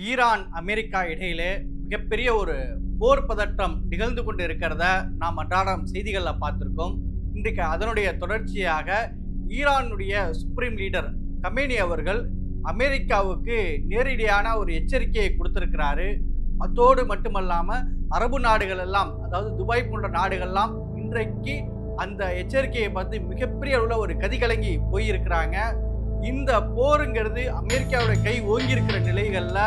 Iran America இடையிலே மிகப்பெரிய ஒரு போர் பதட்டம் நிகழ்ந்து கொண்டு இருக்கிறத நாம் அன்றாடம் செய்திகளில் பார்த்துருக்கோம். இன்றைக்கு அதனுடைய தொடர்ச்சியாக ஈரானுடைய சுப்ரீம் லீடர் கமேனி அவர்கள் அமெரிக்காவுக்கு நேரடியான ஒரு எச்சரிக்கையை கொடுத்துருக்கிறாரு. அதோடு மட்டுமல்லாமல் அரபு நாடுகள் எல்லாம் அதாவது துபாய் போன்ற நாடுகள்லாம் இன்றைக்கு அந்த எச்சரிக்கையை பார்த்து மிகப்பெரிய அளவில் ஒரு கதிகலங்கி போயிருக்கிறாங்க. இந்த போருங்கிறது அமெரிக்காவோட கை ஓங்கி இருக்கிற நிலைகள்ல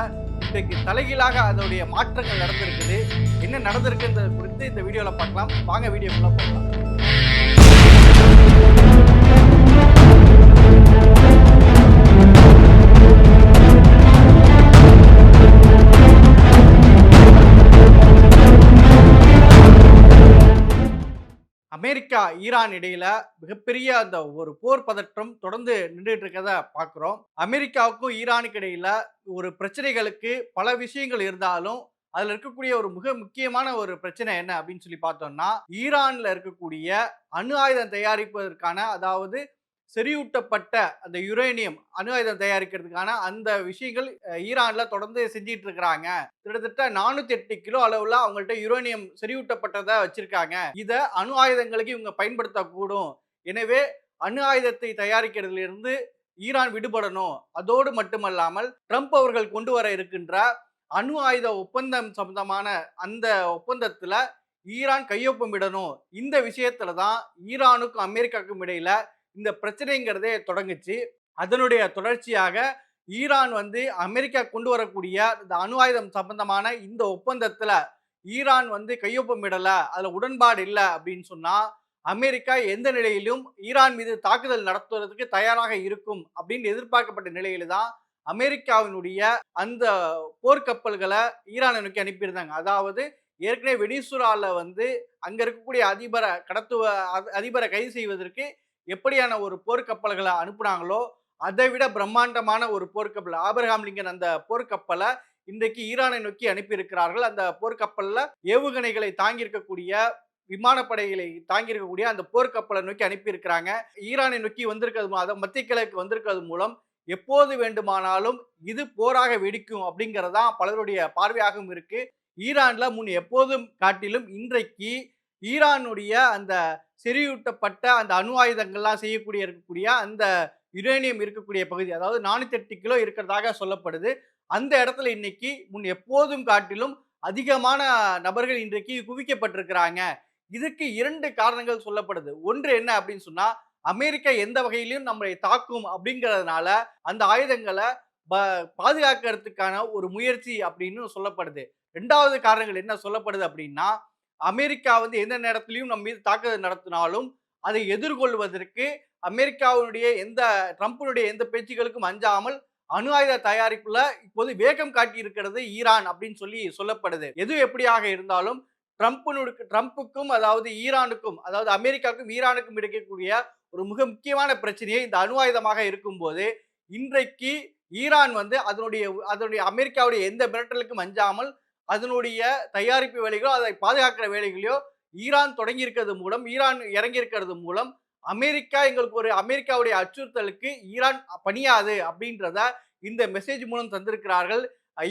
இன்றைக்கு தலைகீழாக அதோடைய மாற்றங்கள் நடந்திருக்குது. என்ன நடந்திருக்குன்றது குறித்து இந்த வீடியோவில் பார்க்கலாம். வாங்க வீடியோக்குள்ளே பார்க்கலாம் அமெரிக்கா ஈரான் இடையில மிகப்பெரிய அந்த ஒரு போர் பதற்றம் தொடர்ந்து நின்றுட்டு இருக்கத பார்க்குறோம் அமெரிக்காவுக்கும் ஈரானுக்கு இடையில ஒரு பிரச்சனைகளுக்கு பல விஷயங்கள் இருந்தாலும் அதுல இருக்கக்கூடிய ஒரு மிக முக்கியமான ஒரு பிரச்சனை என்ன அப்படின்னு சொல்லி பார்த்தோம்னா ஈரான்ல இருக்கக்கூடிய அணு ஆயுதம் தயாரிப்பதற்கான அதாவது செறிவூட்டப்பட்ட அந்த யுரேனியம் அணு ஆயுதம் தயாரிக்கிறதுக்கான அந்த விஷயங்கள் ஈரானில் தொடர்ந்து செஞ்சிட்டு இருக்கிறாங்க கிட்டத்தட்ட நானூற்றி எட்டு கிலோ அளவில் அவங்கள்ட்ட யுரேனியம் செறிவூட்டப்பட்டதை வச்சுருக்காங்க. இதை அணு ஆயுதங்களுக்கு இவங்க பயன்படுத்தக்கூடும். எனவே அணு ஆயுதத்தை தயாரிக்கிறதுலேருந்து ஈரான் விடுபடணும். அதோடு மட்டுமல்லாமல் ட்ரம்ப் அவர்கள் கொண்டு வர இருக்கின்ற அணு ஆயுத ஒப்பந்தம் சம்பந்தமான அந்த ஒப்பந்தத்தில் ஈரான் கையொப்பமிடணும். இந்த விஷயத்துல தான் ஈரானுக்கும் அமெரிக்காவுக்கும் இடையில இந்த பிரச்சனைங்கிறதே தொடங்குச்சு. அதனுடைய தொடர்ச்சியாக ஈரான் வந்து அமெரிக்கா கொண்டு வரக்கூடிய இந்த அணு ஆயுதம் சம்பந்தமான இந்த ஒப்பந்தத்துல ஈரான் வந்து கையொப்பமிடல அதுல உடன்பாடு இல்லை அப்படின்னு சொன்னா அமெரிக்கா எந்த நிலையிலும் ஈரான் மீது தாக்குதல் நடத்துவதற்கு தயாராக இருக்கும் அப்படின்னு எதிர்பார்க்கப்பட்ட நிலையில தான் அமெரிக்காவினுடைய அந்த போர்க்கப்பல்களை ஈரானை நோக்கி அனுப்பியிருந்தாங்க. அதாவது ஏற்கனவே வெனிசுலால வந்து அங்க இருக்கக்கூடிய அதிபரை கடத்துவ அதிபரை கைது செய்வதற்கு எப்படியான ஒரு போர்க்கப்பல்களை அனுப்புனாங்களோ அதை விட பிரம்மாண்டமான ஒரு போர்க்கப்பல் ஆபிரகாம் லிங்கன் அந்த போர்க்கப்பலை இன்றைக்கு ஈரானை நோக்கி அனுப்பியிருக்கிறார்கள். அந்த போர்க்கப்பலில் ஏவுகணைகளை தாங்கியிருக்கக்கூடிய விமானப்படைகளை தாங்கியிருக்கக்கூடிய அந்த போர்க்கப்பலை நோக்கி அனுப்பியிருக்கிறாங்க. ஈரானை நோக்கி வந்திருக்கிறது மூலம் மத்திய கிழக்கு வந்திருக்கிறது மூலம் எப்போது வேண்டுமானாலும் இது போராக வெடிக்கும் அப்படிங்கிறதான் பலருடைய பார்வையாகவும் இருக்கு. ஈரான்ல முன் எப்போதும் காட்டிலும் இன்றைக்கு ஈரானுடைய அந்த செறிவூட்டப்பட்ட அந்த அணு ஆயுதங்கள்லாம் செய்யக்கூடிய இருக்கக்கூடிய அந்த யுரேனியம் இருக்கக்கூடிய பகுதி அதாவது நானூற்றி எட்டு கிலோ இருக்கிறதாக சொல்லப்படுது. அந்த இடத்துல இன்னைக்கு முன் எப்போதும் காட்டிலும் அதிகமான நபர்கள் இன்றைக்கு குவிக்கப்பட்டிருக்கிறாங்க. இதுக்கு இரண்டு காரணங்கள் சொல்லப்படுது. ஒன்று என்ன அப்படின்னு சொன்னா அமெரிக்கா எந்த வகையிலும் நம்மளை தாக்கும் அப்படிங்கிறதுனால அந்த ஆயுதங்களை ப- பாதுகாக்கிறதுக்கான ஒரு முயற்சி அப்படின்னு சொல்லப்படுது. ரெண்டாவது காரணங்கள் என்ன சொல்லப்படுது அப்படின்னா அமெரிக்கா வந்து எந்த நேரத்திலையும் நம்ம மீது தாக்குதல் நடத்தினாலும் அதை எதிர்கொள்வதற்கு அமெரிக்காவினுடைய எந்த ட்ரம்ப்பினுடைய எந்த பேச்சுகளுக்கும் அஞ்சாமல் அணு ஆயுத தயாரிப்புல இப்போது வேகம் காட்டி இருக்கிறது ஈரான் அப்படின்னு சொல்லி சொல்லப்படுது. எது எப்படியாக இருந்தாலும் ட்ரம்ப்பினுக்கு ட்ரம்ப்புக்கும் அதாவது ஈரானுக்கும் அதாவது அமெரிக்காவுக்கும் ஈரானுக்கும் இருக்கக்கூடிய ஒரு மிக முக்கியமான பிரச்சனையை இந்த அணு ஆயுதமாக இருக்கும்போது இன்றைக்கு ஈரான் வந்து அதனுடைய அதனுடைய அமெரிக்காவுடைய எந்த மிரட்டலுக்கும் அஞ்சாமல் அதனுடைய தயாரிப்பு வேலைகளோ அதை பாதுகாக்கிற வேலைகளையோ ஈரான் தொடங்கி இருக்கிறது மூலம் ஈரான் இறங்கி இருக்கிறது மூலம் அமெரிக்கா எங்களுக்கு ஒரு அமெரிக்காவுடைய அச்சுறுத்தலுக்கு ஈரான் பணியாது அப்படின்றத இந்த மெசேஜ் மூலம் தந்திருக்கிறார்கள்.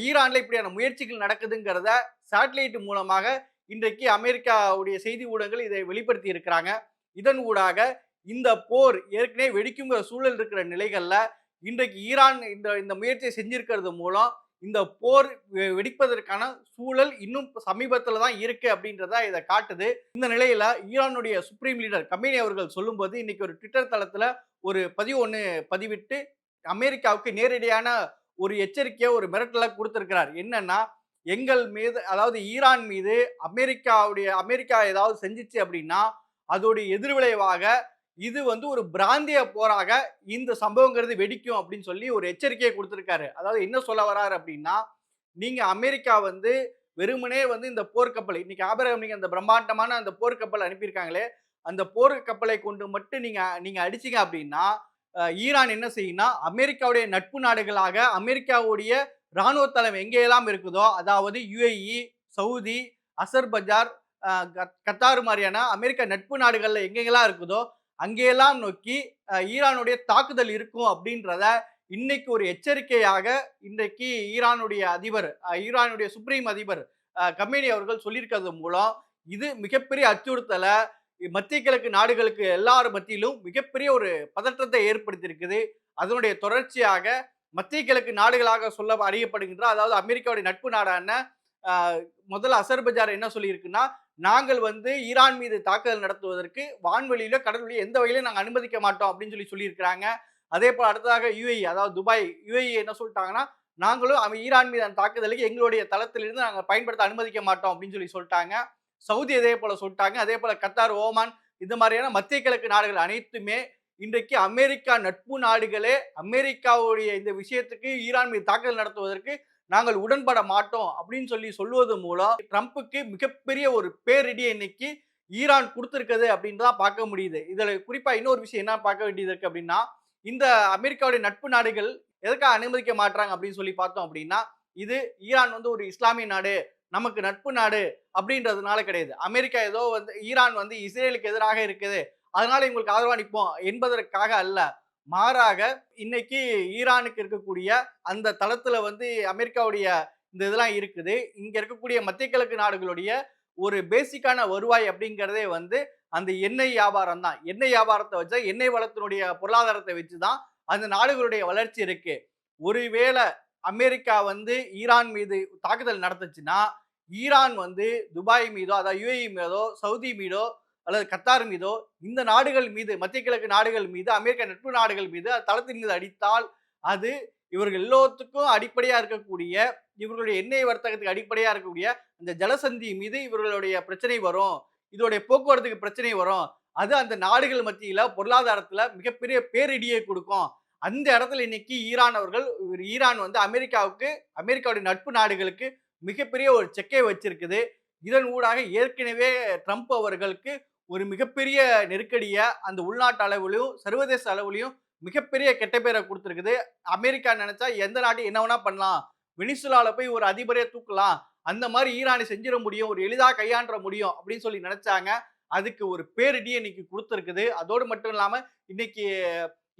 ஈரானில் இப்படியான முயற்சிகள் நடக்குதுங்கிறத சேட்டலைட் மூலமாக இன்றைக்கு அமெரிக்காவுடைய செய்தி ஊடகங்கள் இதை வெளிப்படுத்தி இருக்கிறாங்க. இதன் ஊடாக இந்த போர் ஏற்கனவே வெடிக்குங்கிற சூழல் இருக்கிற நிலைகளில் இன்றைக்கு ஈரான் இந்த இந்த முயற்சியை செஞ்சிருக்கிறது மூலம் இந்த போர் வெ- வெடிப்பதற்கான சூழல் இன்னும் சமீபத்தில் தான் இருக்கு அப்படின்றத இதை காட்டுது. இந்த நிலையில ஈரானுடைய சுப்ரீம் லீடர் கமேனி அவர்கள் சொல்லும்போது இன்னைக்கு ஒரு ட்விட்டர் தளத்தில் ஒரு பதிவு ஒன்று பதிவிட்டு அமெரிக்காவுக்கு நேரடியான ஒரு எச்சரிக்கையை ஒரு மிரட்டலை கொடுத்துருக்கிறார். என்னன்னா எங்கள் மீது அதாவது ஈரான் மீது அமெரிக்காவுடைய அமெரிக்கா ஏதாவது செஞ்சுச்சு அப்படின்னா அதோடைய எதிர்விளைவாக இது வந்து ஒரு பிராந்திய போராக இந்த சம்பவங்கிறது வெடிக்கும் அப்படின்னு சொல்லி ஒரு எச்சரிக்கையை கொடுத்துருக்காரு. அதாவது என்ன சொல்ல வராரு அப்படின்னா நீங்க அமெரிக்கா வந்து வெறுமனே வந்து இந்த போர்க்கப்பல் இன்னைக்கு ஆபரகம் நீங்க அந்த பிரம்மாண்டமான அந்த போர்க்கப்பல் அனுப்பியிருக்காங்களே அந்த போர்க்கப்பலை கொண்டு மட்டும் நீங்க நீங்க அடிச்சீங்க அப்படின்னா ஈரான் என்ன செய்யும்னா அமெரிக்காவுடைய நட்பு நாடுகளாக அமெரிக்காவுடைய இராணுவ தளம் எங்கேயெல்லாம் இருக்குதோ அதாவது யுஏஇ சவுதி அசர்பஜார் அஹ், கத்தார் மாதிரியான அமெரிக்க நட்பு நாடுகளில் எங்கெங்கெல்லாம் இருக்குதோ அங்கேயெல்லாம் நோக்கி ஈரானுடைய தாக்குதல் இருக்கும் அப்படின்றத இன்னைக்கு ஒரு எச்சரிக்கையாக இன்றைக்கு ஈரானுடைய அதிபர் ஈரானுடைய சுப்ரீம் அதிபர் கம்பெனி கமேனி அவர்கள் சொல்லியிருக்கிறது மூலம் இது மிகப்பெரிய அச்சுறுத்தலை மத்திய கிழக்கு நாடுகளுக்கு எல்லார் மத்தியிலும் மிகப்பெரிய ஒரு பதற்றத்தை ஏற்படுத்தியிருக்குது. அதனுடைய தொடர்ச்சியாக மத்திய கிழக்கு நாடுகளாக சொல்ல அறியப்படுகின்ற அதாவது அமெரிக்காவுடைய நட்பு நாடான ஆஹ், முதல்ல அசர்பைஜான் என்ன சொல்லியிருக்குன்னா நாங்கள் வந்து ஈரான் மீது தாக்குதல் நடத்துவதற்கு வான்வெளியிலோ கடல்வெளியோ எந்த வகையிலும் நாங்கள் அனுமதிக்க மாட்டோம் அப்படின்னு சொல்லி சொல்லியிருக்கிறாங்க. அதே போல் அடுத்ததாக யுஏஇ அதாவது துபாய் யுஏஇ என்ன சொல்லிட்டாங்கன்னா நாங்களும் அவன் ஈரான் மீதான தாக்குதலுக்கு எங்களுடைய தளத்திலிருந்து நாங்கள் பயன்படுத்த அனுமதிக்க மாட்டோம் அப்படின்னு சொல்லி சொல்லிட்டாங்க. சவுதி அதே போல் சொல்லிட்டாங்க. அதே போல் கத்தார் ஓமான் இந்த மாதிரியான மத்திய கிழக்கு நாடுகள் அனைத்துமே இன்றைக்கு அமெரிக்கா நட்பு நாடுகளே அமெரிக்காவுடைய இந்த விஷயத்துக்கு ஈரான் மீது தாக்குதல் நடத்துவதற்கு நாங்கள் உடன்பட மாட்டோம் அப்படின்னு சொல்லி சொல்லுவது மூலம் ட்ரம்ப்புக்கு மிகப்பெரிய ஒரு பேரிடியை இன்னைக்கு ஈரான் கொடுத்துருக்குது அப்படின்னு தான் பார்க்க முடியுது. இதில் குறிப்பாக இன்னொரு விஷயம் என்ன பார்க்க வேண்டியது இருக்கு அப்படின்னா இந்த அமெரிக்காவுடைய நட்பு நாடுகள் எதற்காக அனுமதிக்க மாட்டாங்க அப்படின்னு சொல்லி பார்த்தோம் அப்படின்னா இது ஈரான் வந்து ஒரு இஸ்லாமிய நாடு நமக்கு நட்பு நாடு அப்படின்றதுனால கிடையாது. அமெரிக்கா ஏதோ வந்து ஈரான் வந்து இஸ்ரேலுக்கு எதிராக இருக்குது. அதனால இவங்களுக்கு ஆதரவா நிற்போம் என்பதற்காக அல்ல. மாறாக இன்னைக்கு ஈரானுக்கு இருக்கக்கூடிய அந்த தளத்துல வந்து அமெரிக்காவுடைய இந்த இதெல்லாம் இருக்குது. இங்க இருக்கக்கூடிய மத்திய கிழக்கு நாடுகளுடைய ஒரு பேசிக்கான வருவாய் அப்படிங்கிறதே வந்து அந்த எண்ணெய் வியாபாரம் தான். எண்ணெய் வியாபாரத்தை வச்சா எண்ணெய் வளத்தினுடைய பொருளாதாரத்தை வச்சு தான் அந்த நாடுகளுடைய வளர்ச்சி இருக்கு. ஒருவேளை அமெரிக்கா வந்து ஈரான் மீது தாக்குதல் நடத்துச்சுன்னா ஈரான் வந்து துபாய் மீதோ அதாவது யுஏஇ மீதோ சவுதி மீதோ அல்லது கத்தார் மீதோ இந்த நாடுகள் மீது மத்திய கிழக்கு நாடுகள் மீது அமெரிக்க நட்பு நாடுகள் மீது தளத்தின் மீது அடித்தால் அது இவர்கள் எல்லோத்துக்கும் அடிப்படையாக இருக்கக்கூடிய இவர்களுடைய எண்ணெய் வர்த்தகத்துக்கு அடிப்படையாக இருக்கக்கூடிய அந்த ஜலசந்தி மீது இவர்களுடைய பிரச்சனை வரும். இதோடைய போக்குவரத்துக்கு பிரச்சனை வரும். அது அந்த நாடுகள் மத்தியில் பொருளாதாரத்தில் மிகப்பெரிய பேரிடியை கொடுக்கும். அந்த இடத்துல இன்னைக்கு ஈரான் அவர்கள் ஈரான் வந்து அமெரிக்காவுக்கு அமெரிக்காவுடைய நட்பு நாடுகளுக்கு மிகப்பெரிய ஒரு செக்கை வச்சிருக்குது. இதன் ஊடாக ஏற்கனவே ட்ரம்ப் அவர்களுக்கு ஒரு மிகப்பெரிய நெருக்கடியை அந்த உள்நாட்டு அளவுலையும் சர்வதேச அளவுலையும் மிகப்பெரிய கெட்ட பேரை கொடுத்துருக்குது. அமெரிக்கா நினைச்சா எந்த நாட்டையும் என்ன வேணா பண்ணலாம். வெனிசுலால போய் ஒரு அதிபரே தூக்கலாம். அந்த மாதிரி ஈரானை செஞ்சிட முடியும். ஒரு எளிதாக கையாண்ட முடியும் அப்படின்னு சொல்லி நினைச்சாங்க. அதுக்கு ஒரு பேரிடியை இன்னைக்கு கொடுத்துருக்குது. அதோடு மட்டும் இல்லாமல் இன்னைக்கு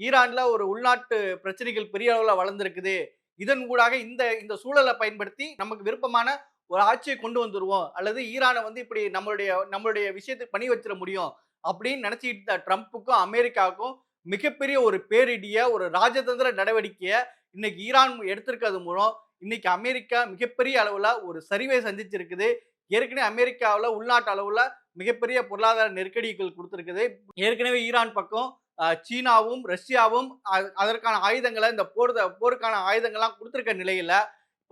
ஈரான்ல ஒரு உள்நாட்டு பிரச்சனைகள் பெரிய அளவில் வளர்ந்துருக்குது. இதன் கூடாக இந்த இந்த சூழலை பயன்படுத்தி நமக்கு விருப்பமான ஒரு ஆட்சியை கொண்டு வந்துடுவோம் அல்லது ஈரானை வந்து இப்படி நம்மளுடைய நம்மளுடைய விஷயத்தை பண்ணி வச்சிட முடியும் அப்படின்னு நினைச்சிட்டு இருந்த ட்ரம்ப்புக்கும் அமெரிக்காவுக்கும் மிகப்பெரிய ஒரு பேரிடிய ஒரு ராஜதந்திர நடவடிக்கையை இன்னைக்கு ஈரான் எடுத்திருக்கிறது மூலம் இன்னைக்கு அமெரிக்கா மிகப்பெரிய அளவில் ஒரு சரிவை சந்திச்சிருக்குது. ஏற்கனவே அமெரிக்காவில் உள்நாட்டு அளவில் மிகப்பெரிய பொருளாதார நெருக்கடிகள் கொடுத்துருக்குது. ஏற்கனவே ஈரான் பக்கம் சீனாவும் ரஷ்யாவும் அதற்கான ஆயுதங்களை இந்த போர் போருக்கான ஆயுதங்கள்லாம் கொடுத்துருக்க நிலையில்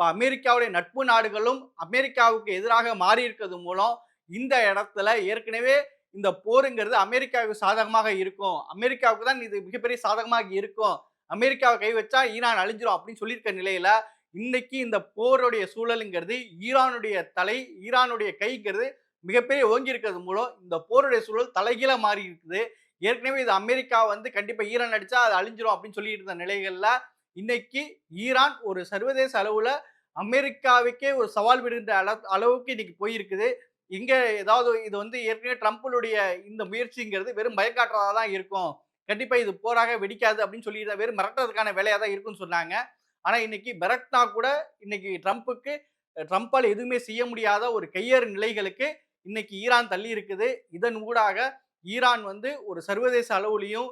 இப்போ அமெரிக்காவுடைய நட்பு நாடுகளும் அமெரிக்காவுக்கு எதிராக மாறி இருக்கிறது மூலம் இந்த இடத்துல ஏற்கனவே இந்த போருங்கிறது அமெரிக்காவுக்கு சாதகமாக இருக்கும். அமெரிக்காவுக்கு தான் இது மிகப்பெரிய சாதகமாக இருக்கும். அமெரிக்காவை கை வச்சா ஈரான் அழிஞ்சிரும் அப்படின்னு சொல்லியிருக்க நிலையில இன்னைக்கு இந்த போருடைய சூழலுங்கிறது ஈரானுடைய தலை ஈரானுடைய கைங்கிறது மிகப்பெரிய ஓங்கி இருக்கிறது மூலம் இந்த போருடைய சூழல் தலைகீழ மாறி இருக்குது ஏற்கனவே இது அமெரிக்கா வந்து கண்டிப்பா ஈரான் அடிச்சா அது அழிஞ்சிரும் அப்படின்னு சொல்லிட்டு இருந்த நிலைகள்ல இன்னைக்கு ஈரான் ஒரு சர்வதேச அளவுல அமெரிக்காவுக்கே ஒரு சவால் விடுகின்ற அள- அளவுக்கு இன்னைக்கு போயிருக்குது. இங்க ஏதாவது இது வந்து ஏற்கனவே ட்ரம்ப்புடைய இந்த முயற்சிங்கிறது வெறும் பயக்காட்டுறதா தான் இருக்கும். கண்டிப்பா இது போராக வெடிக்காது அப்படின்னு சொல்லி வெறும் மிரட்டுறதுக்கான வேலையா தான் இருக்கும்னு சொன்னாங்க. ஆனா இன்னைக்கு மிரட்டினா கூட இன்னைக்கு ட்ரம்ப்புக்கு ட்ரம்ப்பால் எதுவுமே செய்ய முடியாத ஒரு கையேறு நிலைகளுக்கு இன்னைக்கு ஈரான் தள்ளி இருக்குது. இதன் ஊடாக ஈரான் வந்து ஒரு சர்வதேச அளவுலையும்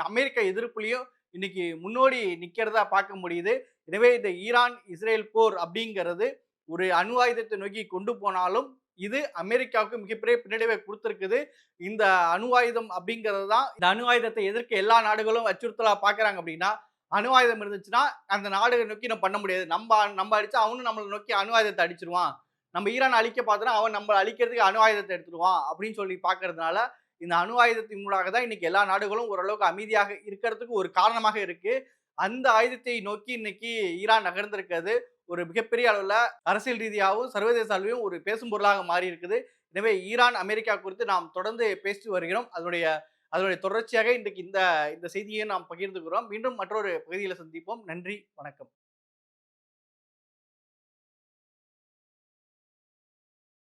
அமெரிக்க எதிர்ப்புலையும் இன்னைக்கு முன்னோடி நிற்கிறதா பார்க்க முடியுது. எனவே இந்த ஈரான் இஸ்ரேல் போர் அப்படிங்கிறது ஒரு அணு ஆயுதத்தை நோக்கி கொண்டு போனாலும் இது அமெரிக்காவுக்கு மிகப்பெரிய பின்னடைவை கொடுத்துருக்குது. இந்த அணு ஆயுதம் அப்படிங்கிறது தான் இந்த அணு ஆயுதத்தை எதிர்க்க எல்லா நாடுகளும் அச்சுறுத்தலாக பார்க்குறாங்க அப்படின்னா அணு ஆயுதம் இருந்துச்சுன்னா அந்த நாடுகளை நோக்கி நம்ம பண்ண முடியாது. நம்ம நம்ம அடித்தா அவனும் நம்மளை நோக்கி அணு ஆயுதத்தை அடிச்சிருவான். நம்ம ஈரான் அழிக்க பார்த்தோன்னா அவன் நம்ம அழிக்கிறதுக்கு அணு ஆயுதத்தை எடுத்துருவான் அப்படின்னு சொல்லி பார்க்கறதுனால இந்த அணு ஆயுதத்தின் மூலமாக தான் இன்னைக்கு எல்லா நாடுகளும் ஓரளவுக்கு அமைதியாக இருக்கிறதுக்கு ஒரு காரணமாக இருக்கு. அந்த ஆயுதத்தை நோக்கி இன்னைக்கு ஈரான் நகர்ந்திருக்கிறது. ஒரு மிகப்பெரிய அளவில் அரசியல் ரீதியாகவும் சர்வதேச அளவிலும் ஒரு பேசும் பொருளாக மாறி இருக்குது. எனவே ஈரான் அமெரிக்கா குறித்து நாம் தொடர்ந்து பேசி வருகிறோம். அதனுடைய அதனுடைய தொடர்ச்சியாக இன்றைக்கு இந்த இந்த செய்தியை நாம் பகிர்ந்துக்கிறோம். மீண்டும் மற்றொரு பகுதியில் சந்திப்போம். நன்றி வணக்கம்.